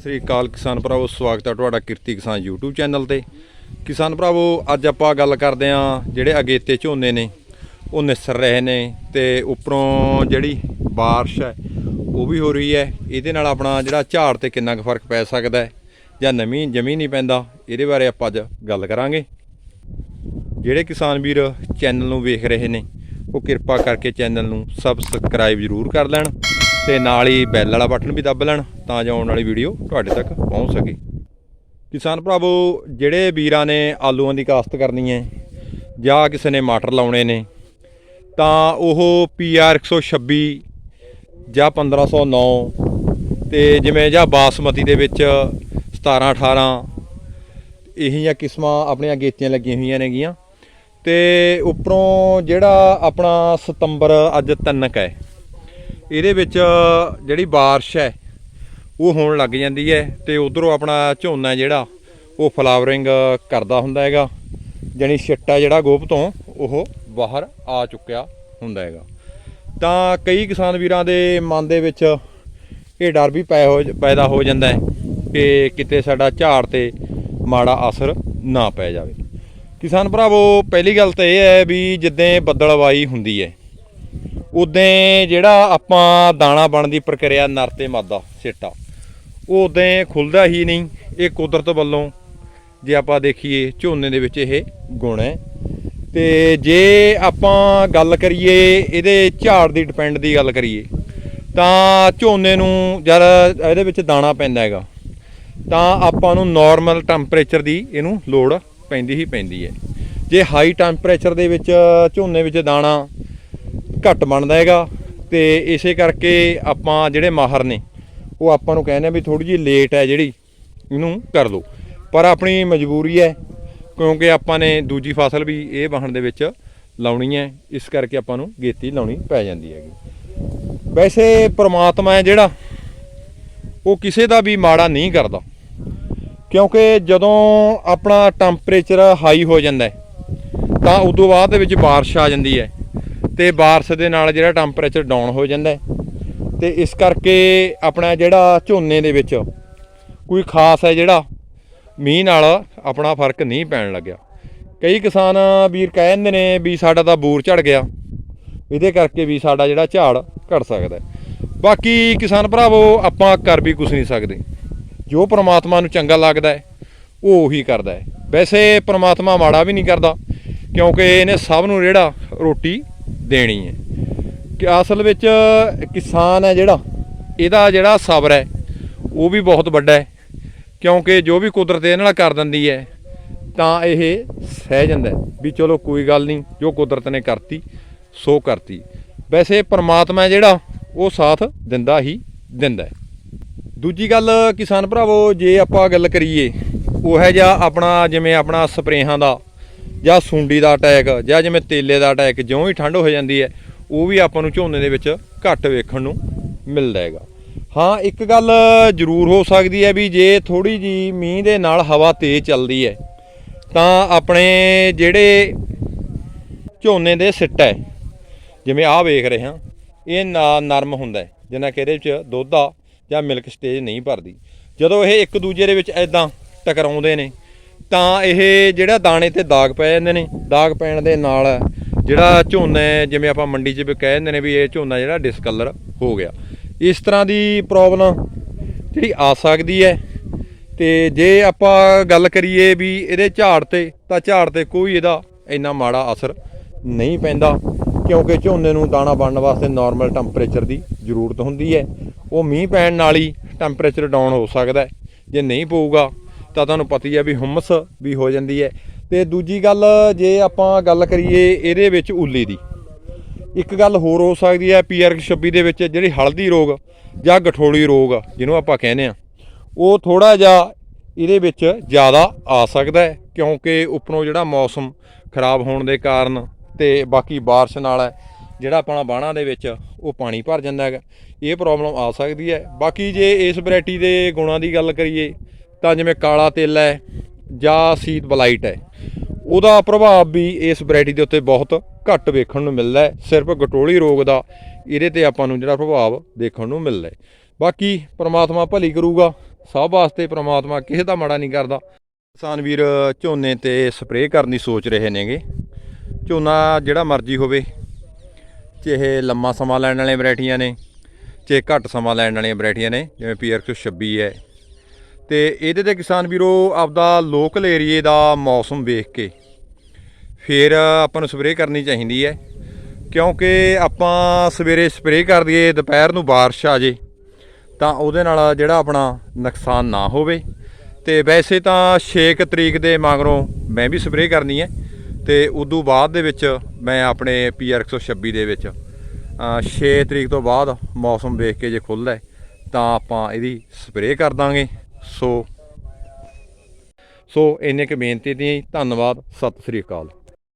ਸਤਿ ਸ੍ਰੀ ਅਕਾਲ ਕਿਸਾਨ ਭਰਾਵੋ, ਸਵਾਗਤ ਹੈ ਤੁਹਾਡਾ ਕਿਰਤੀ ਕਿਸਾਨ YouTube ਚੈਨਲ ਤੇ। ਕਿਸਾਨ ਭਰਾਵੋ, ਅੱਜ ਆਪਾਂ ਗੱਲ ਕਰਦੇ ਆਂ ਜਿਹੜੇ ਅਗੇਤੇ ਝੋਨੇ ਨੇ, ਉਹ ਨਿਸਰ ਰਹੇ ਨੇ ਤੇ ਉੱਪਰੋਂ ਜਿਹੜੀ ਬਾਰਿਸ਼ ਹੈ, ਉਹ ਵੀ ਹੋ ਰਹੀ ਹੈ। ਇਹਦੇ ਨਾਲ ਆਪਣਾ ਜਿਹੜਾ ਝਾੜ ਤੇ ਕਿੰਨਾ ਕੁ ਫ਼ਰਕ ਪੈ ਸਕਦਾ ਹੈ ਜਾਂ ਨਵੀਂ ਜਮੀ ਨਹੀਂ ਪੈਂਦਾ, ਇਹਦੇ ਬਾਰੇ ਆਪਾਂ ਅੱਜ ਗੱਲ ਕਰਾਂਗੇ। ਜਿਹੜੇ ਕਿਸਾਨ ਵੀਰ ਚੈਨਲ ਨੂੰ ਵੇਖ ਰਹੇ ਨੇ, ਉਹ ਕਿਰਪਾ ਕਰਕੇ ਚੈਨਲ ਨੂੰ ਸਬਸਕ੍ਰਾਈਬ ਜ਼ਰੂਰ ਕਰ ਲੈਣ। ਤੇ ਨਾਲ ਹੀ ਬੈਲ ਵਾਲਾ ਬਟਨ ਵੀ ਦੱਬ ਲੈਣ ਤਾਂ ਜੋ ਆਉਣ ਵਾਲੀ ਵੀਡੀਓ ਤੁਹਾਡੇ ਤੱਕ ਪਹੁੰਚ ਸਕੇ। ਕਿਸਾਨ ਭਰਾਵੋ, ਜਿਹੜੇ ਵੀਰਾਂ ਨੇ ਆਲੂਆਂ ਦੀ ਕਾਸ਼ਤ ਕਰਨੀ ਹੈ ਜਾਂ ਕਿਸੇ ਨੇ ਮਟਰ ਲਾਉਣੇ ਨੇ, ਤਾਂ ਉਹ PR 126 ਜਾਂ 1509 ਤੇ ਜਿਵੇਂ ਜਾਂ ਬਾਸਮਤੀ ਦੇ ਵਿੱਚ 17 18 ਇਹੀਆਂ ਕਿਸਮਾਂ ਆਪਣੀਆਂ ਗੇਤੀਆਂ ਲੱਗੀਆਂ ਹੋਈਆਂ ਨੇਗੀਆਂ। ਤੇ ਉੱਪਰੋਂ ਜਿਹੜਾ ਆਪਣਾ ਸਤੰਬਰ ਅੱਜ ਤਿੰਨਕ ਹੈ। ਇਹਦੇ ਵਿੱਚ ਜਿਹੜੀ ਬਾਰਿਸ਼ ਹੈ, ਉਹ ਹੋਣ ਲੱਗ ਜਾਂਦੀ ਹੈ ਤੇ ਉਧਰੋਂ ਆਪਣਾ ਝੋਨਾ ਜਿਹੜਾ, ਉਹ ਫਲਾਵਰਿੰਗ ਕਰਦਾ ਹੁੰਦਾ ਹੈਗਾ। ਜਾਣੀ ਛਿੱਟਾ ਜਿਹੜਾ ਗੋਭ ਤੋਂ, ਉਹ ਬਾਹਰ ਆ ਚੁੱਕਿਆ ਹੁੰਦਾ ਹੈਗਾ। ਤਾਂ ਕਈ ਕਿਸਾਨ ਵੀਰਾਂ ਦੇ ਮਨ ਦੇ ਵਿੱਚ ਇਹ ਡਰ ਵੀ ਪੈ ਹੋ, ਪੈਦਾ ਹੋ ਜਾਂਦਾ ਹੈ ਕਿ ਕਿਤੇ ਸਾਡਾ ਝਾੜ ਤੇ ਮਾੜਾ ਅਸਰ ਨਾ ਪੈ ਜਾਵੇ। ਕਿਸਾਨ ਭਰਾਵੋ, ਪਹਿਲੀ ਗੱਲ ਤਾਂ ਇਹ ਹੈ ਵੀ ਜਿੱਦਾਂ ਬੱਦਲਵਾਈ ਹੁੰਦੀ ਹੈ ਉਦੋਂ ਜਿਹੜਾ ਆਪਾਂ ਦਾਣਾ ਬਣਨ ਦੀ ਪ੍ਰਕਿਰਿਆ ਨਰ ਤੇ ਮਾਦਾ, ਸਿੱਟਾ ਉਹ ਉਦੋਂ ਖੁੱਲਦਾ ਹੀ ਨਹੀਂ ਇਹ ਕੁਦਰਤ ਵੱਲੋਂ। ਜੇ ਆਪਾਂ ਦੇਖੀਏ ਝੋਨੇ ਦੇ ਵਿੱਚ ਇਹ ਗੁਣ ਹੈ। ਤੇ ਜੇ ਆਪਾਂ ਗੱਲ ਕਰੀਏ ਇਹਦੇ ਝਾੜ ਦੀ ਡਿਪੈਂਡ ਦੀ ਗੱਲ ਕਰੀਏ, ਤਾਂ ਝੋਨੇ ਨੂੰ ਜਦ ਇਹਦੇ ਵਿੱਚ ਦਾਣਾ ਪੈਂਦਾ ਹੈਗਾ, ਤਾਂ ਆਪਾਂ ਨੂੰ ਨਾਰਮਲ ਟੈਂਪਰੇਚਰ ਦੀ ਇਹਨੂੰ ਲੋੜ ਪੈਂਦੀ ਹੀ ਪੈਂਦੀ ਹੈ। ਜੇ ਹਾਈ ਟੈਂਪਰੇਚਰ ਦੇ ਵਿੱਚ ਝੋਨੇ ਵਿੱਚ ਦਾਣਾ ਘੱਟ ਬਣਦਾ ਹੈਗਾ ਤੇ ਇਸੇ ਕਰਕੇ ਆਪਾਂ ਜਿਹੜੇ ਮਾਹਰ ਨੇ, ਉਹ ਆਪਾਂ ਨੂੰ ਕਹਿੰਦੇ ਆ ਵੀ ਥੋੜੀ ਜਿਹੀ ਲੇਟ ਹੈ ਜਿਹੜੀ, ਇਹਨੂੰ ਕਰ ਲਓ। ਪਰ ਆਪਣੀ ਮਜਬੂਰੀ ਹੈ, ਕਿਉਂਕਿ ਆਪਾਂ ਨੇ ਦੂਜੀ ਫਸਲ ਵੀ ਇਹ ਵਾਹਣ ਦੇ ਵਿੱਚ ਲਾਉਣੀ ਹੈ, ਇਸ ਕਰਕੇ ਆਪਾਂ ਨੂੰ ਗੇਤੀ ਲਾਉਣੀ ਪੈ ਜਾਂਦੀ ਹੈਗੀ। ਵੈਸੇ ਪ੍ਰਮਾਤਮਾ ਹੈ ਜਿਹੜਾ, ਉਹ ਕਿਸੇ ਦਾ ਵੀ ਮਾੜਾ ਨਹੀਂ ਕਰਦਾ। ਕਿਉਂਕਿ ਜਦੋਂ ਆਪਣਾ ਟੈਂਪਰੇਚਰ ਹਾਈ ਹੋ ਜਾਂਦਾ ਹੈ, ਤਾਂ ਉਦੋਂ ਬਾਅਦ ਦੇ ਵਿੱਚ ਬਾਰਿਸ਼ ਆ ਜਾਂਦੀ ਹੈ। ਤੇ ਬਾਰਿਸ਼ ਦੇ ਨਾਲ ਜਿਹੜਾ ਟੈਂਪਰੇਚਰ ਡਾਊਨ ਹੋ ਜਾਂਦਾ ਹੈ। ਤੇ ਇਸ ਕਰਕੇ ਆਪਣਾ ਜਿਹੜਾ ਝੋਨੇ ਦੇ ਵਿੱਚ ਕੋਈ ਖਾਸ ਹੈ ਜਿਹੜਾ, ਮੀਂਹ ਨਾਲ ਆਪਣਾ ਫ਼ਰਕ ਨਹੀਂ ਪੈਣ ਲੱਗਿਆ। ਕਈ ਕਿਸਾਨ ਵੀਰ ਕਹਿ ਜਾਂਦੇ ਨੇ ਵੀ ਸਾਡਾ ਤਾਂ ਬੂਰ ਝੜ ਗਿਆ। ਇਹਦੇ ਕਰਕੇ ਵੀ ਸਾਡਾ ਜਿਹੜਾ ਝਾੜ ਘਟ ਸਕਦਾ ਬਾਕੀ ਕਿਸਾਨ ਭਰਾਵੋ, ਆਪਾਂ ਕਰ ਵੀ ਕੁਝ ਨਹੀਂ ਸਕਦੇ। ਜੋ ਪ੍ਰਮਾਤਮਾ ਨੂੰ ਚੰਗਾ ਲੱਗਦਾ ਹੈ, ਉਹ ਉਹੀ ਕਰਦਾ ਹੈ। ਵੈਸੇ ਪ੍ਰਮਾਤਮਾ ਮਾੜਾ ਵੀ ਨਹੀਂ ਕਰਦਾ, ਕਿਉਂਕਿ ਇਹਨੇ ਸਭ ਨੂੰ ਜਿਹੜਾ ਰੋਟੀ ਦੇਣੀ ਹੈ। ਕਿ ਅਸਲ ਵਿੱਚ ਕਿਸਾਨ ਹੈ ਜਿਹੜਾ, ਇਹਦਾ ਜਿਹੜਾ ਸਬਰ ਹੈ, ਉਹ ਵੀ ਬਹੁਤ ਵੱਡਾ ਹੈ। ਕਿਉਂਕਿ ਜੋ ਵੀ ਕੁਦਰਤ ਇਹਦੇ ਨਾਲ ਕਰ ਦਿੰਦੀ ਹੈ, ਤਾਂ ਇਹ ਸਹਿ ਜਾਂਦਾ ਵੀ ਚਲੋ ਕੋਈ ਗੱਲ ਨਹੀਂ, ਜੋ ਕੁਦਰਤ ਨੇ ਕਰਤੀ, ਸੋ ਕਰਤੀ। ਵੈਸੇ ਪਰਮਾਤਮਾ ਜਿਹੜਾ, ਉਹ ਸਾਥ ਦਿੰਦਾ ਹੀ ਦਿੰਦਾ ਦੂਜੀ ਗੱਲ ਕਿਸਾਨ ਭਰਾਵੋ, ਜੇ ਆਪਾਂ ਗੱਲ ਕਰੀਏ, ਉਹ ਹੈ ਜਾਂ ਆਪਣਾ, ਜਿਵੇਂ ਆਪਣਾ ਸਪਰੇਹਾਂ ਦਾ ਜਾਂ ਸੁੰਡੀ ਦਾ ਅਟੈਕ ਜਾਂ ਜਿਵੇਂ ਤੇਲੇ ਦਾ ਅਟੈਕ ਜਿਉਂ ਹੀ ਠੰਡ ਹੋ ਜਾਂਦੀ ਹੈ, ਉਹ ਵੀ ਆਪਾਂ ਨੂੰ ਝੋਨੇ ਦੇ ਵਿੱਚ ਘੱਟ ਵੇਖਣ ਨੂੰ ਮਿਲਦਾ ਹੈਗਾ। ਹਾਂ, ਇੱਕ ਗੱਲ ਜ਼ਰੂਰ ਹੋ ਸਕਦੀ ਹੈ ਵੀ ਜੇ ਥੋੜੀ ਜੀ ਮੀਂਹ ਦੇ ਨਾਲ ਹਵਾ ਤੇਜ਼ ਚੱਲਦੀ ਹੈ, ਤਾਂ ਆਪਣੇ ਜਿਹੜੇ ਝੋਨੇ ਦੇ ਸਿੱਟ ਹੈ, ਜਿਵੇਂ ਆਹ ਵੇਖ ਰਹੇ ਹਾਂ, ਇਹ ਨਾ- ਨਰਮ ਹੁੰਦਾ ਹੈ, ਜਿੰਨਾ ਕਿ ਇਹਦੇ ਵਿੱਚ ਦੁੱਧ ਆ ਜਾਂ ਮਿਲਕ ਸਟੇਜ ਨਹੀਂ ਭਰਦੀ। ਜਦੋਂ ਇਹ ਇੱਕ ਦੂਜੇ ਦੇ ਵਿੱਚ ਐਦਾਂ ਟਕਰਾਉਂਦੇ ਨੇ ਤਾਂ ਇਹ ਜਿਹੜਾ ਦਾਣੇ ਤੇ ਦਾਗ ਪੈ ਜਾਂਦੇ ਨੇ, ਦਾਗ ਪੈਣ ਦੇ ਨਾਲ ਜਿਹੜਾ ਝੋਨਾ ਜਿਵੇਂ ਆਪਾਂ ਮੰਡੀ 'ਚ ਵੀ ਕਹਿ ਦਿੰਦੇ ਨੇ ਵੀ ਇਹ ਝੋਨਾ ਜਿਹੜਾ ਡਿਸਕਲਰ ਹੋ ਗਿਆ। ਇਸ ਤਰ੍ਹਾਂ ਦੀ ਪ੍ਰੋਬਲਮ ਜਿਹੜੀ ਆ ਸਕਦੀ ਹੈ। ਤੇ ਜੇ ਆਪਾਂ ਗੱਲ ਕਰੀਏ ਵੀ ਇਹਦੇ ਝਾੜ ਤੇ, ਤਾਂ ਝਾੜ ਤੇ ਕੋਈ ਇਹਦਾ ਇੰਨਾ ਮਾੜਾ ਅਸਰ ਨਹੀਂ ਪੈਂਦਾ, ਕਿਉਂਕਿ ਝੋਨੇ ਨੂੰ ਦਾਣਾ ਬਣਨ ਵਾਸਤੇ ਨਾਰਮਲ ਟੈਂਪਰੇਚਰ ਦੀ ਜ਼ਰੂਰਤ ਹੁੰਦੀ ਹੈ। ਉਹ ਮੀਂਹ ਪੈਣ ਨਾਲ ਹੀ ਟੈਂਪਰੇਚਰ ਡਾਊਨ ਹੋ ਸਕਦਾ ਜੇ ਨਹੀਂ ਪਊਗਾ ਤਾਂ ਤੁਹਾਨੂੰ ਪਤਾ ਹੀ ਹੈ ਵੀ ਹੁਮਸ ਵੀ ਹੋ ਜਾਂਦੀ ਹੈ। ਤੇ ਦੂਜੀ ਗੱਲ, ਜੇ ਆਪਾਂ ਗੱਲ ਕਰੀਏ ਇਹਦੇ ਵਿੱਚ ਉੱਲੀ ਦੀ, ਇੱਕ ਗੱਲ ਹੋਰ ਹੋ ਸਕਦੀ ਹੈ ਪੀਆਰ 26 ਦੇ ਵਿੱਚ, ਜਿਹੜੀ ਹਲਦੀ ਰੋਗ ਜਾਂ ਗਠੋਲੀ ਰੋਗ, ਜਿਹਨੂੰ ਆਪਾਂ ਕਹਿੰਦੇ ਆ ਉਹ ਥੋੜਾ ਜਿਹਾ ਇਹਦੇ ਵਿੱਚ ਜ਼ਿਆਦਾ ਆ ਸਕਦਾ ਹੈ, ਕਿਉਂਕਿ ਉੱਪਰੋਂ ਜਿਹੜਾ ਮੌਸਮ ਖਰਾਬ ਹੋਣ ਦੇ ਕਾਰਨ ਤੇ ਬਾਕੀ ਬਾਰਿਸ਼ ਨਾਲ ਹੈ ਜਿਹੜਾ ਆਪਣਾ ਬਾਣਾ ਦੇ ਵਿੱਚ ਉਹ ਪਾਣੀ ਭਰ ਜਾਂਦਾ ਹੈਗਾ। ਇਹ ਪ੍ਰੋਬਲਮ ਆ ਸਕਦੀ ਹੈ। ਬਾਕੀ ਜੇ ਇਸ ਵੈਰਾਈਟੀ ਦੇ ਗੁਣਾਂ ਦੀ ਗੱਲ ਕਰੀਏ ਤਾਂ ਜਿਵੇਂ ਕਾਲਾ ਤਿਲ ਹੈ ਜਾਂ ਸੀਤ ਬਲਾਈਟ ਹੈ, ਉਹਦਾ ਪ੍ਰਭਾਵ ਵੀ ਇਸ ਵੈਰਾਈਟੀ ਦੇ ਉੱਤੇ ਬਹੁਤ ਘੱਟ ਵੇਖਣ ਨੂੰ ਮਿਲਦਾ ਹੈ। ਸਿਰਫ ਗਟੋਲੀ ਰੋਗ ਦਾ ਇਹਦੇ ਤੇ ਆਪਾਂ ਨੂੰ ਜਿਹੜਾ ਪ੍ਰਭਾਵ ਦੇਖਣ ਨੂੰ ਮਿਲਦਾ ਹੈ। ਬਾਕੀ ਪ੍ਰਮਾਤਮਾ ਭਲੀ ਕਰੂਗਾ, ਸਭ ਵਾਸਤੇ ਪ੍ਰਮਾਤਮਾ ਕਿਸੇ ਦਾ ਮਾੜਾ ਨਹੀਂ ਕਰਦਾ। ਕਿਸਾਨ ਵੀਰ, ਝੋਨੇ ਤੇ ਸਪਰੇਅ ਕਰਨ ਦੀ ਸੋਚ ਰਹੇ ਨੇਗੇ। ਝੋਨਾ ਜਿਹੜਾ ਮਰਜ਼ੀ ਹੋਵੇ, ਚਾਹੇ ਲੰਮਾ ਸਮਾਂ ਲੈਣ ਵਾਲੀਆਂ ਵੈਰਾਈਟੀਆਂ ਨੇ, ਚਾਹੇ ਘੱਟ ਸਮਾਂ ਲੈਣ ਵਾਲੀਆਂ ਵੈਰਾਈਟੀਆਂ ਨੇ, ਜਿਵੇਂ ਪੀਆਰ 126 ਹੈ ਤੇ ਇਹਦੇ ਤੇ ਕਿਸਾਨ ਵੀਰੋ ਆਪਦਾ ਲੋਕਲ ਏਰੀਏ ਦਾ ਮੌਸਮ ਵੇਖ ਕੇ ਫਿਰ ਆਪਾਂ ਨੂੰ ਸਪਰੇਅ ਕਰਨੀ ਚਾਹੀਦੀ ਹੈ, ਕਿਉਂਕਿ ਆਪਾਂ ਸਵੇਰੇ ਸਪਰੇਅ ਕਰ ਦਈਏ, ਦੁਪਹਿਰ ਨੂੰ ਬਾਰਿਸ਼ ਆ ਜੇ, ਤਾਂ ਉਹਦੇ ਨਾਲ ਜਿਹੜਾ ਆਪਣਾ ਨੁਕਸਾਨ ਨਾ ਹੋਵੇ। ਤੇ ਵੈਸੇ ਤਾਂ 6 ਤਰੀਕ ਦੇ ਮਗਰੋਂ ਮੈਂ ਵੀ ਸਪਰੇਅ ਕਰਨੀ ਹੈ, ਤੇ ਉਦੋਂ ਬਾਅਦ ਦੇ ਵਿੱਚ ਮੈਂ ਆਪਣੇ ਪੀਆਰ 126 ਦੇ ਵਿੱਚ 6 ਤਰੀਕ ਤੋਂ ਬਾਅਦ ਮੌਸਮ ਵੇਖ ਕੇ ਜੇ ਖੁੱਲ੍ਹਦਾ ਤਾਂ ਆਪਾਂ ਇਹਦੀ ਸਪਰੇਅ ਕਰ ਦਾਂਗੇ। ਸੋ ਸੋ ਇੰਨੇ ਕੁ ਬੇਨਤੀ ਦੀ ਧੰਨਵਾਦ ਸਤਿ ਸ੍ਰੀ ਅਕਾਲ।